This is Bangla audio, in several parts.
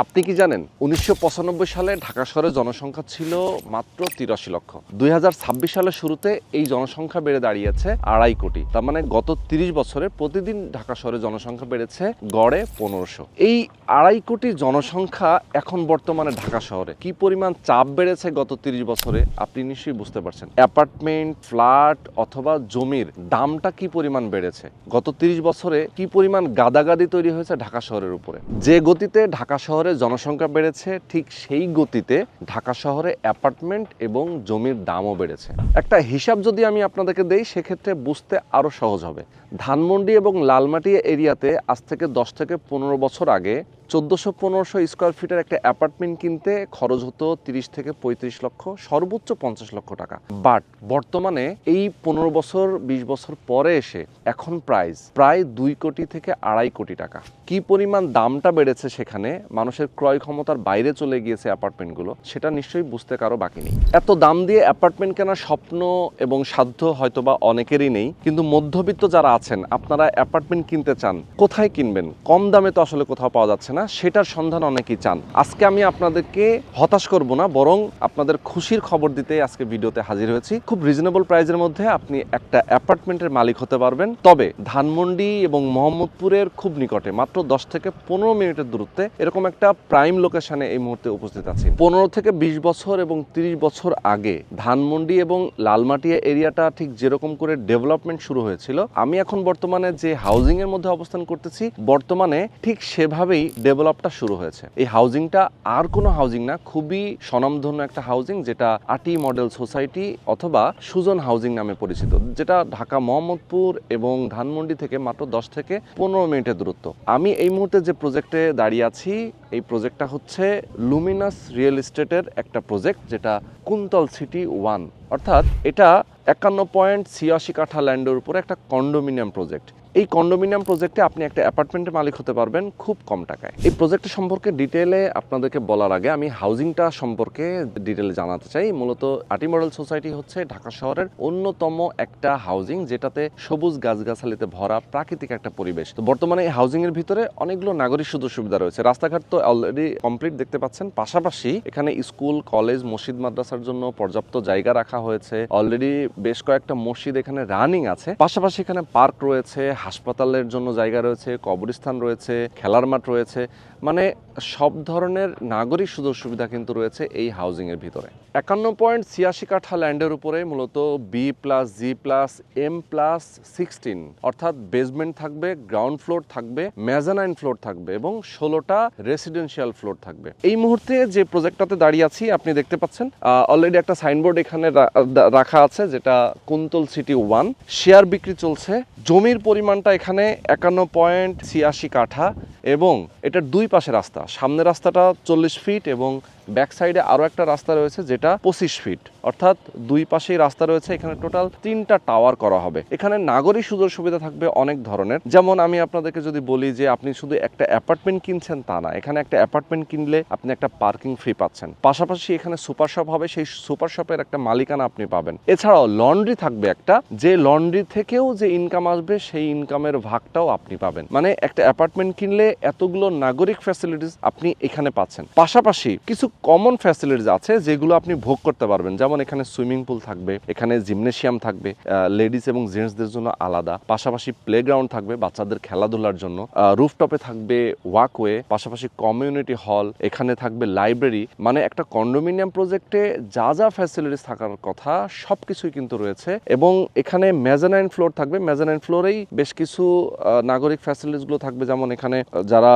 আপনি কি জানেন, উনিশশো পঁচানব্বই সালে ঢাকা শহরে জনসংখ্যা ছিল মাত্র তিরাশি লক্ষ। দুই সালের শুরুতে এই জনসংখ্যা বেড়ে দাঁড়িয়েছে আড়াই কোটি। তার মানে গত তিরিশ বছরে প্রতিদিন ঢাকা শহরে জনসংখ্যা বেড়েছে গড়ে পনেরোশো। এই আড়াই কোটি জনসংখ্যা এখন বর্তমানে ঢাকা শহরে। কি পরিমাণ চাপ বেড়েছে গত তিরিশ বছরে, আপনি নিশ্চয়ই বুঝতে পারছেন। অ্যাপার্টমেন্ট, ফ্ল্যাট অথবা জমির দামটা কি পরিমাণ বেড়েছে? গত তিরিশ বছরে কি পরিমাণ গাদাগাদি তৈরি হয়েছে ঢাকা শহরের উপরে? যে গতিতে ঢাকা শহরে জনসংখ্যা বেড়েছে, ঠিক সেই গতিতে ঢাকা শহরে অ্যাপার্টমেন্ট এবং জমির দামও বেড়েছে। একটা হিসাব যদি আমি আপনাদেরকে দেই, সেক্ষেত্রে বুঝতে আরও সহজ হবে। ধানমন্ডি এবং লালমাটি এরিয়াতে আজ থেকে দশ থেকে পনেরো বছর আগে চোদ্দোশো পনেরোশো স্কোয়ার ফিটের একটা অ্যাপার্টমেন্ট কিনতে খরচ হতো তিরিশ থেকে পঁয়ত্রিশ লক্ষ, সর্বোচ্চ পঞ্চাশ লক্ষ টাকা। বাট বর্তমানে এই পনেরো বছর, বিশ বছর পরে এসে এখন প্রাইস প্রায় দুই কোটি থেকে আড়াই কোটি টাকা। কি পরিমাণ দামটা বেড়েছে সেখানে মানুষের ক্রয় ক্ষমতার বাইরে চলে গিয়েছে অ্যাপার্টমেন্টগুলো, সেটা নিশ্চয়ই বুঝতে কারও বাকি নেই। এত দাম দিয়ে অ্যাপার্টমেন্ট কেনার স্বপ্ন এবং সাধ্য হয়তোবা অনেকেরই নেই, কিন্তু মধ্যবিত্ত যারা আছেন, আপনারা অ্যাপার্টমেন্ট কিনতে চান, কোথায় কিনবেন? কম দামে তো আসলে কোথাও পাওয়া যাচ্ছে না, সেটার সন্ধান অনেকেই চান। আজকে আমি আপনাদেরকে হতাশ করব না, বরং আপনাদের খুশির খবর দিতে আজকে ভিডিওতে হাজির হয়েছি। খুব রিজনেবল প্রাইজের মধ্যে আপনি একটা অ্যাপার্টমেন্টের মালিক হতে পারবেন। তবে ধানমন্ডি এবং মোহাম্মদপুরের খুব নিকটে, মাত্র দশ থেকে পনেরো মিনিটের দূরত্বে এরকম একটা প্রাইম লোকেশনে এই মুহূর্তে উপস্থিত আছি। পনেরো থেকে বিশ বছর এবং তিরিশ বছর আগে ধানমন্ডি এবং লালমাটিয়া এরিয়াটা ঠিক যেরকম করে ডেভেলপমেন্ট শুরু হয়েছিল, আমি এখন বর্তমানে যে হাউজিং এর মধ্যে অবস্থান করতেছি, বর্তমানে ঠিক সেভাবেই ডেভেলপটা শুরু হয়েছে। এই হাউজিংটা আর কোনো হাউজিং না, খুবই স্বনামধন্য একটা হাউজিং যেটা আটি মডেল সোসাইটি অথবা সুজন হাউজিং নামে পরিচিত, যেটা ঢাকা মোহাম্মদপুর এবং ধানমন্ডি থেকে মাত্র দশ থেকে পনেরো মিনিটের দূরত্ব। আমি এই মুহূর্তে যে প্রজেক্টে দাঁড়িয়ে আছি, এই প্রজেক্টটা হচ্ছে লুমিনাস রিয়েল এস্টেটের একটা প্রজেক্ট যেটা কুন্তল সিটি ওয়ান অর্থাৎ এটা একান্ন পয়েন্ট ছিয়াশি কাঠা ল্যান্ডের উপরে একটা কন্ডোমিনিয়াম প্রজেক্ট। এই কন্ডোমিনিয়াম প্রজেক্টে আপনি একটা অ্যাপার্টমেন্টের মালিক হতে পারবেন খুব কম টাকায়। এই প্রজেক্ট সম্পর্কে ডিটেলে আপনাদেরকে বলার আগে আমি হাউজিংটা সম্পর্কে ডিটেলে জানাতে চাই। মূলত আটি মডেল সোসাইটি হচ্ছে ঢাকা শহরের অন্যতম একটা হাউজিং, যেটাতে সবুজ গাছগাছালিতে ভরা প্রাকৃতিক একটা পরিবেশ। তো বর্তমানে এই হাউজিং এর ভিতরে অনেকগুলো নাগরিক সুযোগ সুবিধা রয়েছে। রাস্তাঘাট তো অলরেডি কমপ্লিট দেখতে পাচ্ছেন। পাশাপাশি এখানে স্কুল, কলেজ, মসজিদ, মাদ্রাসার জন্য পর্যাপ্ত জায়গা রাখা হয়েছে। অলরেডি বেশ কয়েকটা মসজিদ এখানে রানিং আছে। পাশাপাশি এখানে পার্ক রয়েছে হাসপাতালের জন্য জায়গা রয়েছে, কবরস্থান রয়েছে, খেলার মাঠ রয়েছে। মানে সব ধরনের নাগরিক সুযোগ সুবিধা কিন্তু রয়েছে এই হাউজিং এর ভিতরে। একান্ন পয়েন্ট ছিয়াশি কাঠা ল্যান্ডের উপরে মূলত B plus G plus M plus sixteen অর্থাৎ বেসমেন্ট থাকবে গ্রাউন্ড ফ্লোর থাকবে মেজানাইন ফ্লোর থাকবে এবং ষোলোটা রেসিডেন্সিয়াল ফ্লোর থাকবে। এই মুহূর্তে যে প্রজেক্টটাতে দাঁড়িয়ে আছি, আপনি দেখতে পাচ্ছেন অলরেডি একটা সাইনবোর্ড এখানে রাখা আছে, যেটা কুন্তল সিটি ওয়ান শেয়ার বিক্রি চলছে, জমির পরিমাণটা এখানে একান্ন পয়েন্ট ছিয়াশি কাঠা এবং এটার দুই পাশে রাস্তা। সামনের রাস্তাটা চল্লিশ ফিট এবং ব্যাক সাইডে আরও একটা রাস্তা রয়েছে যেটা পঁচিশ ফিট অর্থাৎ দুই পাশেই রাস্তা রয়েছে, এখানে টোটাল তিনটা টাওয়ার করা হবে। এখানে নাগরিক সুযোগ সুবিধা থাকবে অনেক ধরনের। যেমন আমি আপনাদেরকে যদি বলি যে আপনি শুধু একটা অ্যাপার্টমেন্ট কিনছেন তা না, এখানে একটা অ্যাপার্টমেন্ট কিনলে আপনি একটা পার্কিং ফ্রি পাচ্ছেন। পাশাপাশি এখানে সুপার শপ হবে, সেই সুপার শপের একটা মালিকানা আপনি পাবেন। এছাড়াও লন্ড্রি থাকবে একটা, যে লন্ড্রি থেকেও যে ইনকাম আসবে, সেই ইনকামের ভাগটাও আপনি পাবেন। মানে একটা অ্যাপার্টমেন্ট কিনলে এতগুলো নাগরিক ফ্যাসিলিটিস আপনি এখানে পাচ্ছেন। পাশাপাশি কিছু কমন ফ্যাসিলিটিস আছে যেগুলো আপনি ভোগ করতে পারবেন। যেমন এখানে সুইমিং পুল থাকবে, এখানে জিমনেশিয়াম থাকবে লেডিস এবং জেন্টসদের জন্য আলাদা। পাশাপাশি প্লেগ্রাউন্ড থাকবে বাচ্চাদের খেলাধুলার জন্য। রুফটপে থাকবে ওয়াকওয়ে পাশাপাশি কমিউনিটি হল এখানে থাকবে লাইব্রেরি মানে একটা কন্ডোমিনিয়াম প্রজেক্টে যা যা ফ্যাসিলিটিস থাকার কথা সব কিছুই কিন্তু রয়েছে। এবং এখানে মেজানাইন ফ্লোর থাকবে। মেজানাইন ফ্লোরেই বেশ কিছু নাগরিক ফ্যাসিলিটিসগুলো থাকবে। যেমন এখানে যারা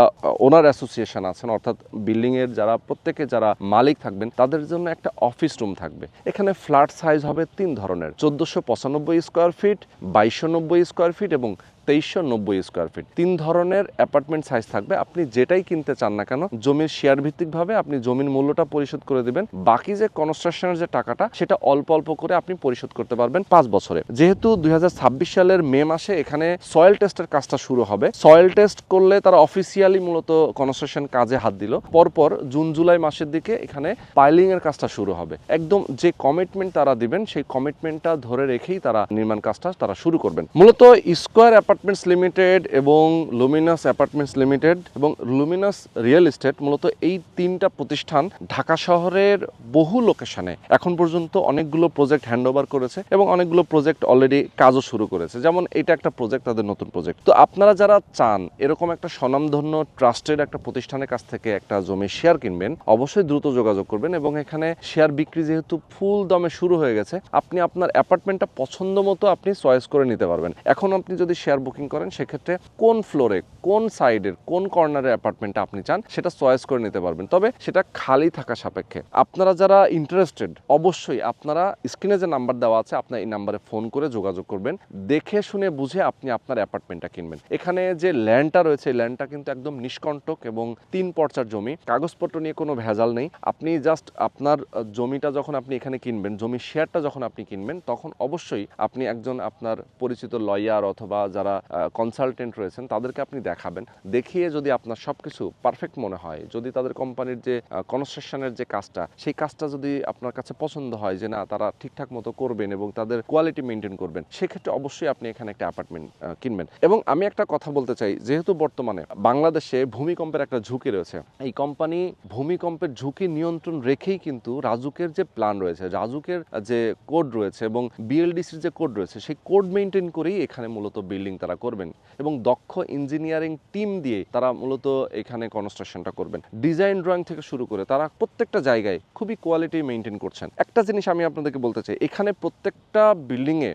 ওনার অ্যাসোসিয়েশন আছেন, অর্থাৎ বিল্ডিংয়ের যারা, প্রত্যেকে যারা মালিক থাকবেন, তাদের জন্য একটা অফিস রুম থাকবে। এখানে ফ্ল্যাট সাইজ হবে তিন ধরনের, চোদ্দোশো পঁচানব্বই স্কোয়ার ফিট বাইশো নব্বই স্কোয়ার ফিট এবং তেইশশো নব্বই স্কোয়ার ফিট তিন ধরনের অ্যাপার্টমেন্ট সাইজ থাকবে। আপনি যেটাই কিনতে চান না কেন, জমির শেয়ার ভিত্তিকভাবে আপনি জমির মূল্যটা পরিশোধ করে দেবেন। বাকি যে কনস্ট্রাকশনের যে টাকাটা, সেটা অল্প অল্প করে আপনি পরিশোধ করতে পারবেন পাঁচ বছরে। যেহেতু দুই হাজার ছাব্বিশ সালের মে মাসে এখানে সয়েল টেস্টের কাজটা শুরু হবে। সয়েল টেস্ট করলে তারা অফিসিয়ালি মূলত কনস্ট্রাকশন কাজে হাত দিল। পরপর জুন, জুলাই মাসের দিকে এখানে পাইলিং এর কাজটা শুরু হবে। একদম যে কমিটমেন্ট তারা দিবেন, সেই কমিটমেন্টটা ধরে রেখেই তারা নির্মাণ কাজটা তারা শুরু করবেন। মূলত স্কোয়ার অ্যাপার্টমেন্টস লিমিটেড এবং লুমিনাস অ্যাপার্টমেন্টস লিমিটেড এবং লুমিনাস রিয়েল এস্টেট মূলত এই তিনটা প্রতিষ্ঠান ঢাকা শহরের বহু লোকেশনে এখন পর্যন্ত অনেকগুলো প্রজেক্ট হ্যান্ডওভার করেছে এবং অনেকগুলো প্রজেক্ট অলরেডি কাজও শুরু করেছে। যেমন এটা একটা প্রজেক্ট তাদের নতুন প্রজেক্ট তো আপনারা যারা চান এরকম একটা স্বনামধন্য ট্রাস্টেড একটা প্রতিষ্ঠানের কাছ থেকে একটা জমি শেয়ার কিনবেন, অবশ্যই দ্রুত যোগাযোগ করবেন এবং এখানে শেয়ার বিক্রি যেহেতু ফুল দমে শুরু হয়ে গেছে, আপনি আপনার অ্যাপার্টমেন্টটা পছন্দ মতো আপনি চয়েস করে নিতে পারবেন। এখন আপনি যদি শেয়ার বুকিং করেন, সেক্ষেত্রে কোন ফ্লোরে কোন সাইডের কোন কর্নারের অ্যাপার্টমেন্টটা আপনি চান, সেটা চয়েস করে নিতে পারবেন। তবে সেটা খালি থাকা সাপেক্ষে। আপনারা যারা ইন্টারেস্টেড অবশ্যই আপনারা স্ক্রিনে যে নাম্বার দেওয়া আছে, আপনার এই নাম্বারে ফোন করে যোগাযোগ করবেন। দেখে শুনে বুঝে আপনি আপনার অ্যাপার্টমেন্টটা কিনবেন। এখানে যে ল্যান্ডটা রয়েছে, এই ল্যান্ডটা কিন্তু একদম নিষ্কণ্টক এবং তিন পর্চার জমি। কাগজপত্র নিয়ে কোনো ভেজাল নেই। আপনি জাস্ট আপনার জমিটা যখন আপনি এখানে কিনবেন, জমির শেয়ারটা যখন আপনি কিনবেন, তখন অবশ্যই আপনি একজন আপনার পরিচিত লয়ার অথবা যারা কনসালটেন্ট রয়েছেন, তাদেরকে আপনি দেখাবেন। দেখিয়ে যদি আপনার সব কিছু পারফেক্ট মনে হয়, যদি তাদের কোম্পানির যে কনস্ট্রাকশনের যে কাজটা, সেই কাজটা যদি আপনার কাছে পছন্দ হয় যে, না, তারা ঠিকঠাক মতো করবেন এবং তাদের কোয়ালিটি মেনটেন করবেন, সেক্ষেত্রে অবশ্যই আপনি এখানে একটা অ্যাপার্টমেন্ট কিনবেন। এবং আমি একটা কথা বলতে চাই, যেহেতু বর্তমানে বাংলাদেশে ভূমিকম্পের একটা ঝুঁকি রয়েছে, এই কোম্পানি ভূমিকম্পের ঝুঁকি নিয়ন্ত্রণ রেখেই কিন্তু রাজুকের যে প্ল্যান রয়েছে, রাজুকের যে কোড রয়েছে এবং বিএলডিসির যে কোড রয়েছে, সেই কোড মেনটেন করেই এখানে মূলত বিল্ডিং তারা করবেন এবং দক্ষ ইঞ্জিনিয়ারিং টিম দিয়ে তারা মূলত এখানে কনস্ট্রাকশনটা করবেন। ডিজাইন ড্রয়িং থেকে শুরু করে তারা প্রত্যেকটা জায়গায় খুবই কোয়ালিটি মেনটেন করছেন। একটা জিনিস আমি আপনাদেরকে বলতে চাই, এখানে প্রত্যেকটা বিল্ডিংয়ে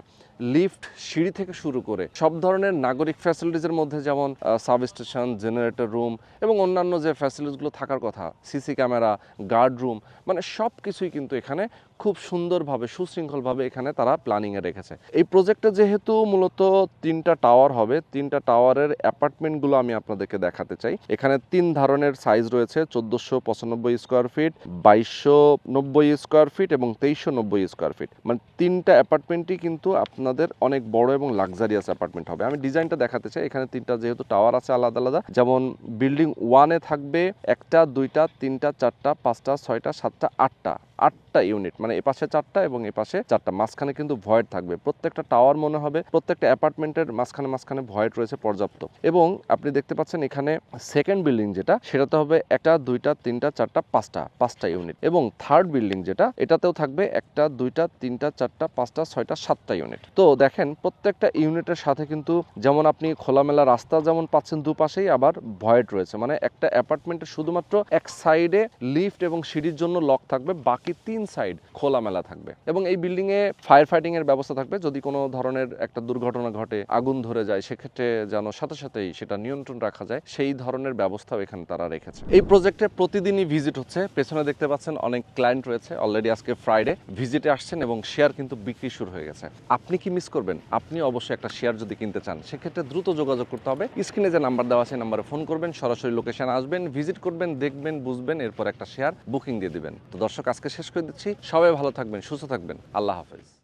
লিফট, সিঁড়ি থেকে শুরু করে সব ধরনের নাগরিক ফ্যাসিলিটিসের মধ্যে যেমন সাব স্টেশন জেনারেটর রুম এবং অন্যান্য যে ফ্যাসিলিটিসগুলো থাকার কথা সিসি ক্যামেরা গার্ড রুম মানে সব কিছুই কিন্তু এখানে খুব সুন্দরভাবে, সুশৃঙ্খলভাবে এখানে তারা প্ল্যানিংয়ে রেখেছে। এই প্রজেক্টে যেহেতু মূলত তিনটা টাওয়ার হবে, তিনটা টাওয়ারের অ্যাপার্টমেন্টগুলো আমি আপনাদেরকে দেখাতে চাই। এখানে তিন ধরনের সাইজ রয়েছে, চোদ্দোশো পঁচানব্বই স্কোয়ার ফিট বাইশশো নব্বই স্কোয়ার ফিট এবং তেইশশো নব্বই স্কোয়ার ফিট মানে তিনটা অ্যাপার্টমেন্টই কিন্তু আপনাদের অনেক বড় এবং লাক্সারিয়াস অ্যাপার্টমেন্ট হবে। আমি ডিজাইনটা দেখাতে চাই। এখানে তিনটা যেহেতু টাওয়ার আছে আলাদা আলাদা। যেমন বিল্ডিং ওয়ানে থাকবে, একটা, দুইটা, তিনটা, চারটা, পাঁচটা, ছয়টা, সাতটা, আটটা। আটটা ইউনিট মানে এ পাশে চারটা এবং এ পাশে চারটা। মাঝখানে কিন্তু ভয়েড থাকবে। প্রত্যেকটা টাওয়ার মনে হবে, প্রত্যেকটা অ্যাপার্টমেন্টের মাঝখানে মাঝখানে ভয়েড রয়েছে পর্যাপ্ত। এবং আপনি দেখতে পাচ্ছেন এখানে সেকেন্ড বিল্ডিং যেটা, সেটাতে হবে একটা, দুইটা, তিনটা, চারটা, পাঁচটা পাঁচটা ইউনিট এবং থার্ড বিল্ডিং যেটা, এটাতেও থাকবে একটা, দুইটা, তিনটা, চারটা, পাঁচটা, ছয়টা, সাতটা ইউনিট তো দেখেন, প্রত্যেকটা ইউনিটের সাথে কিন্তু যেমন আপনি খোলামেলা রাস্তা যেমন পাচ্ছেন দুপাশেই, আবার ভয়েড রয়েছে। মানে একটা অ্যাপার্টমেন্টের শুধুমাত্র এক সাইডে লিফট এবং সিঁড়ির জন্য লক থাকবে, বাকি তিন সাইড খোলামেলা থাকবে। এবং এই বিল্ডিং এ ফায়ার ফাইটিং এর ব্যবস্থা থাকবে। যদি কোনো ধরনের একটা দুর্ঘটনা ঘটে, আগুন ধরে যায়, সেক্ষেত্রে যেন সাথে সাথেই সেটা নিয়ন্ত্রণ রাখা যায়, সেই ধরনের ব্যবস্থাও এখানে তারা রেখেছে। এই প্রজেক্টে প্রতিদিনই ভিজিট হচ্ছে। পেছনে দেখতে পাচ্ছেন অনেক ক্লায়েন্ট রয়েছে। অলরেডি আজকে ফ্রাইডে ভিজিটে আসছেন এবং শেয়ার কিন্তু বিক্রি শুরু হয়ে গেছে। আপনি কি মিস করবেন? আপনি অবশ্যই একটা শেয়ার যদি কিনতে চান, সেক্ষেত্রে দ্রুত যোগাযোগ করতে হবে। স্ক্রিনে যে নাম্বার দেওয়া আছে নাম্বারে ফোন করবেন। সরাসরি লোকেশন আসবেন ভিজিট করবেন, দেখবেন, বুঝবেন, এরপর একটা শেয়ার বুকিং দিয়ে দিবেন। তো দর্শক, আজকে শেষ করে দিচ্ছি। সবাই ভালো থাকবেন সুস্থ থাকবেন। আল্লাহ হাফেজ।